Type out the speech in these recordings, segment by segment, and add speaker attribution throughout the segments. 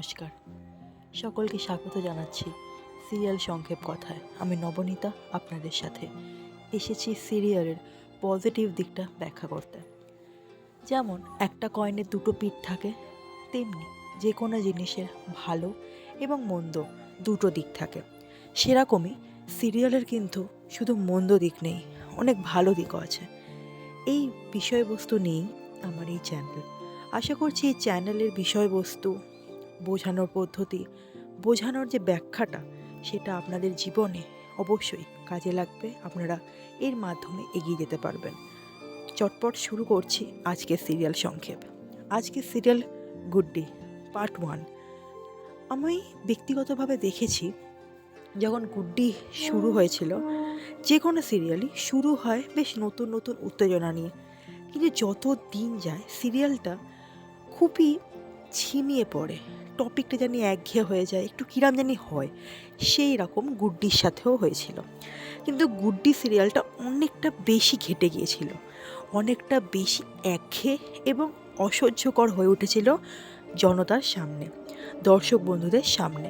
Speaker 1: নমস্কার। সকলকে স্বাগত জানাচ্ছি সিরিয়াল সংক্ষেপ কথায়। আমি নবনীতা, আপনাদের সাথে এসেছি সিরিয়ালের পজিটিভ দিকটা ব্যাখ্যা করতে। যেমন, একটা কয়েনের দুটো পিঠ থাকে, তেমনি যে কোনো জিনিসের ভালো এবং মন্দ দুটো দিক থাকে। সেরকমই সিরিয়ালের কিন্তু শুধু মন্দ দিক নেই, অনেক ভালো দিকও আছে। এই বিষয়বস্তু নিয়েই আমার এই চ্যানেল। আশা করছি এই চ্যানেলের বিষয়বস্তু বোঝানোর পদ্ধতি, বোঝানোর যে ব্যাখ্যাটা, সেটা আপনাদের জীবনে অবশ্যই কাজে লাগবে। আপনারা এর মাধ্যমে এগিয়ে যেতে পারবেন। চটপট শুরু করছি আজকে সিরিয়াল সংক্ষেপ। আজকে সিরিয়াল গুড্ডি পার্ট ওয়ান। আমি ব্যক্তিগতভাবে দেখেছি, যখন গুড্ডি শুরু হয়েছিল, যে কোনো সিরিয়ালই শুরু হয় বেশ নতুন নতুন উত্তেজনা নিয়ে। কিন্তু যত দিন যায়, সিরিয়ালটা খুবই ঝিমিয়ে পড়ে। টপিকটা জানি একঘেয়ে হয়ে যায়, একটু কিরাম জানি হয়। সেই রকম গুড্ডির সাথেও হয়েছিল। কিন্তু গুড্ডি সিরিয়ালটা অনেকটা বেশি ঘেটে গিয়েছিল। অনেকটা বেশি একঘেয়ে এবং অসহ্যকর হয়ে উঠেছিল জনতার সামনে, দর্শক বন্ধুদের সামনে।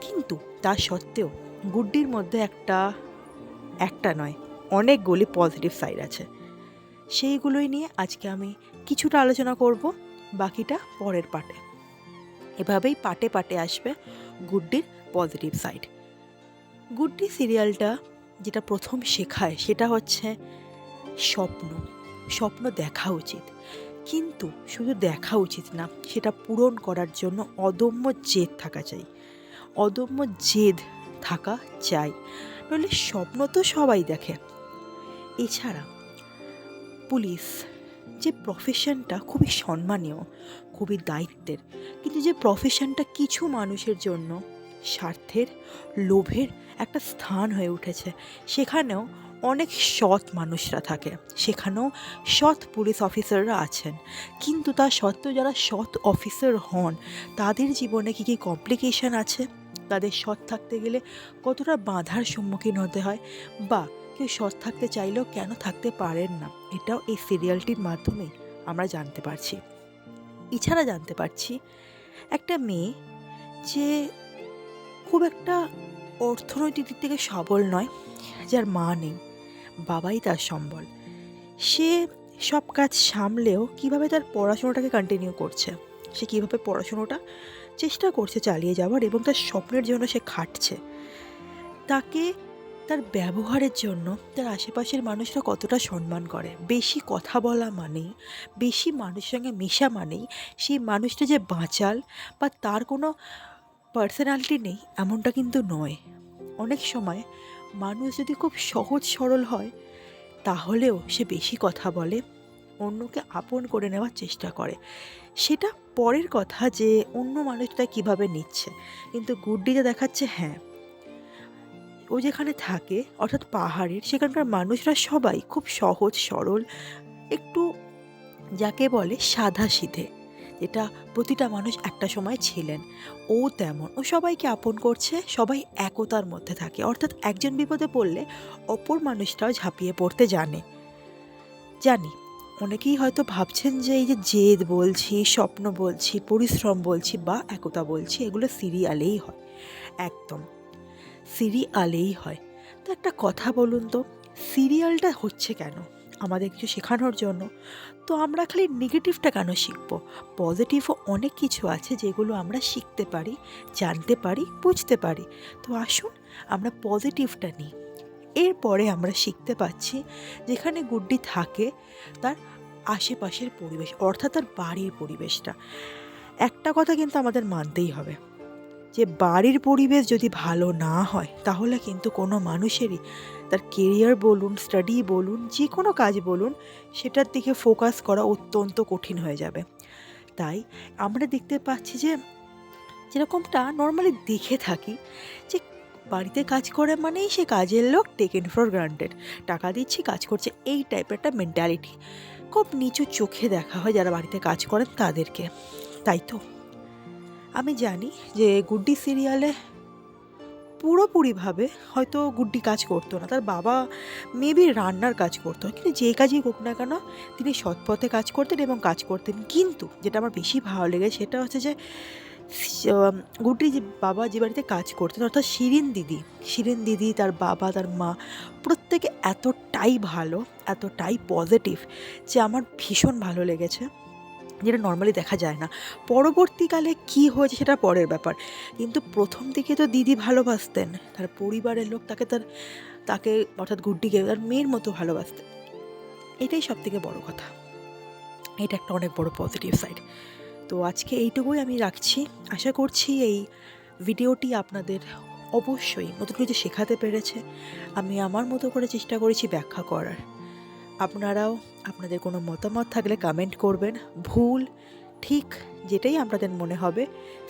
Speaker 1: কিন্তু তা সত্ত্বেও গুড্ডির মধ্যে একটা একটা নয় অনেকগুলি পজিটিভ সাইড আছে। সেইগুলোই নিয়ে আজকে আমি কিছুটা আলোচনা করব, বাকিটা পরের পাটে এভাবেই পাটে পাটে আসবে গুড্ডির পজিটিভ সাইড গুড্ডি সিরিয়ালটা যেটা প্রথম শেখায় সেটা হচ্ছে স্বপ্ন স্বপ্ন দেখা উচিত। কিন্তু শুধু দেখা উচিত না, সেটা পূরণ করার জন্য অদম্য জেদ থাকা চাই। অদম্য জেদ থাকা চাই। নইলে স্বপ্ন তো সবাই দেখে। এছাড়া পুলিশ যে প্রফেশনটা খুবই সম্মানীয়, খুবই দায়িত্বের। কিন্তু যে প্রফেশনটা কিছু মানুষের জন্য স্বার্থের, লোভের একটা স্থান হয়ে উঠেছে, সেখানেও অনেক সৎ মানুষরা থাকে, সেখানেও সৎ পুলিশ অফিসাররা আছেন। কিন্তু তা সত্ত্বেও যারা সৎ অফিসার হন, তাদের জীবনে কী কী কমপ্লিকেশন আছে? তাদের সৎ থাকতে গেলে কতটা বাধার সম্মুখীন হতে হয়? বা কেউ সৎ থাকতে চাইলেও কেন থাকতে পারেন না? এটাও এই সিরিয়ালটির মাধ্যমে আমরা জানতে পারছি। এছাড়া জানতে পারছি, একটা মেয়ে যে খুব একটা অর্থনৈতিক দিক থেকে সবল নয়, যার মা নেই, বাবাই তার সম্বল। সে সব কাজ সামলেও কীভাবে তার পড়াশোনাটাকে কন্টিনিউ করছে? সে কীভাবে পড়াশোনাটা চেষ্টা করছে চালিয়ে যাওয়ার এবং তার স্বপ্নের জন্য সে খাটছে? তাকে তার ব্যবহারের জন্য তার আশেপাশের মানুষরা কতটা সম্মান করে। বেশি কথা বলা মানেই, বেশি মানুষের সঙ্গে মেশা মানেই, সেই মানুষটা যে বাঁচাল বা তার কোনো পার্সোনালিটি নেই, এমনটা কিন্তু নয়। অনেক সময় মানুষ যদি খুব সহজ সরল হয়, তাহলেও সে বেশি কথা বলে, অন্যকে আপন করে নেওয়ার চেষ্টা করে। সেটা পরের কথা যে অন্য মানুষটা কীভাবে নিচ্ছে। কিন্তু গুড্ডিতে দেখাচ্ছে হ্যাঁ ও যেখানে থাকে, অর্থাৎ পাহাড়ের, সেখানকার মানুষরা সবাই খুব সহজ, সরল, একটু যাকে বলে সাদা সিধে যেটা প্রতিটা মানুষ একটা সময় ছিলেন। ও তেমন, ও সবাইকে আপন করছে, সবাই একতার মধ্যে থাকে। অর্থাৎ একজন বিপদে পড়লে অপর মানুষটাও ঝাঁপিয়ে পড়তে জানে। জানি, অনেকেই হয়তো ভাবছেন যে এই যে জেদ বলছি, স্বপ্ন বলছি, পরিশ্রম বলছি বা একতা বলছি, এগুলো সিরিয়ালেই হয়। একদম। সিরিয়ালেই হয়। তো একটা কথা বলুন তো, সিরিয়ালটা হচ্ছে কেন? আমাদের কিছু শেখানোর জন্য। তো আমরা খালি নেগেটিভটা কেন শিখব? পজিটিভও অনেক কিছু আছে যেগুলো আমরা শিখতে পারি, জানতে পারি, বুঝতে পারি। তো আসুন আমরা পজিটিভটা নিই। এরপরে আমরা শিখতে পাচ্ছি যেখানে গুড্ডি থাকে তার আশেপাশের পরিবেশ, অর্থাৎ তার বাড়ির পরিবেশটা। একটা কথা কিন্তু আমাদের মানতেই হবে। যে বাড়ির পরিবেশ যদি ভালো না হয়, তাহলে কিন্তু কোনো মানুষেরই তার কেরিয়ার বলুন স্টাডি বলুন, যে কোনো কাজ বলুন, সেটার দিকে ফোকাস করা অত্যন্ত কঠিন হয়ে যাবে। তাই আমরা দেখতে পাচ্ছি যে যেরকমটা নর্মালি দেখে থাকি যে বাড়িতে কাজ করে মানেই সে কাজের লোক টেকেন ফর গ্রান্টেড টাকা দিচ্ছি, কাজ করছে, এই টাইপের একটা মেন্টালিটি খুব নিচু চোখে দেখা হয় যারা বাড়িতে কাজ করেন তাদেরকে। তাই তো? আমি জানি যে গুড্ডি সিরিয়ালে পুরোপুরিভাবে হয়তো গুড্ডি কাজ করতো না, তার বাবা মেবি রান্নার কাজ করতো, কিন্তু যে কাজই হোক না কেন তিনি সৎপথে কাজ করতেন এবং কাজ করতেন। কিন্তু যেটা আমার বেশি ভালো লেগে সেটা হচ্ছে যে গুড্ডি যে বাবা যে বাড়িতে কাজ করতেন, অর্থাৎ শিরিন দিদি শিরিন দিদি, তার বাবা, তার মা, প্রত্যেকে এতটাই ভালো, এতটাই পজিটিভ যে আমার ভীষণ ভালো লেগেছে। যেটা নর্মালি দেখা যায় না। পরবর্তীকালে কি হয়েছে সেটা পরের ব্যাপার। কিন্তু প্রথম দিকে তো দিদি ভালোবাসতেন। তার পরিবারের লোক তাকে তার, তাকে অর্থাৎ গুড্ডিকে তার মেয়ের মতো ভালোবাসতেন। এটাই সব থেকে বড়ো কথা। এটা একটা অনেক বড় পজিটিভ সাইড তো আজকে এইটুকুই আমি রাখছি। আশা করছি এই ভিডিওটি আপনাদের অবশ্যই নতুন কিছু শেখাতে পেরেছে। আমি আমার মতো করে চেষ্টা করেছি ব্যাখ্যা করার। আপনারাও আপনাদের কোনো মতামত থাকলে কমেন্ট করবেন। ভুল, ঠিক যেটাই আপনাদের মনে হবে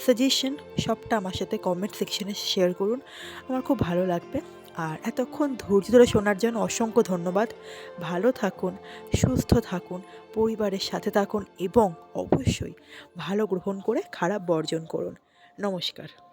Speaker 1: সাজেশন সবটা আমার সাথে কমেন্ট সেকশনে শেয়ার করুন। আমার খুব ভালো লাগবে। আর এতক্ষণ ধৈর্য ধরে শোনার জন্য অসংখ্য ধন্যবাদ। ভালো থাকুন, সুস্থ থাকুন, পরিবারের সাথে থাকুন এবং অবশ্যই ভালো গ্রহণ করে খারাপ বর্জন করুন। নমস্কার।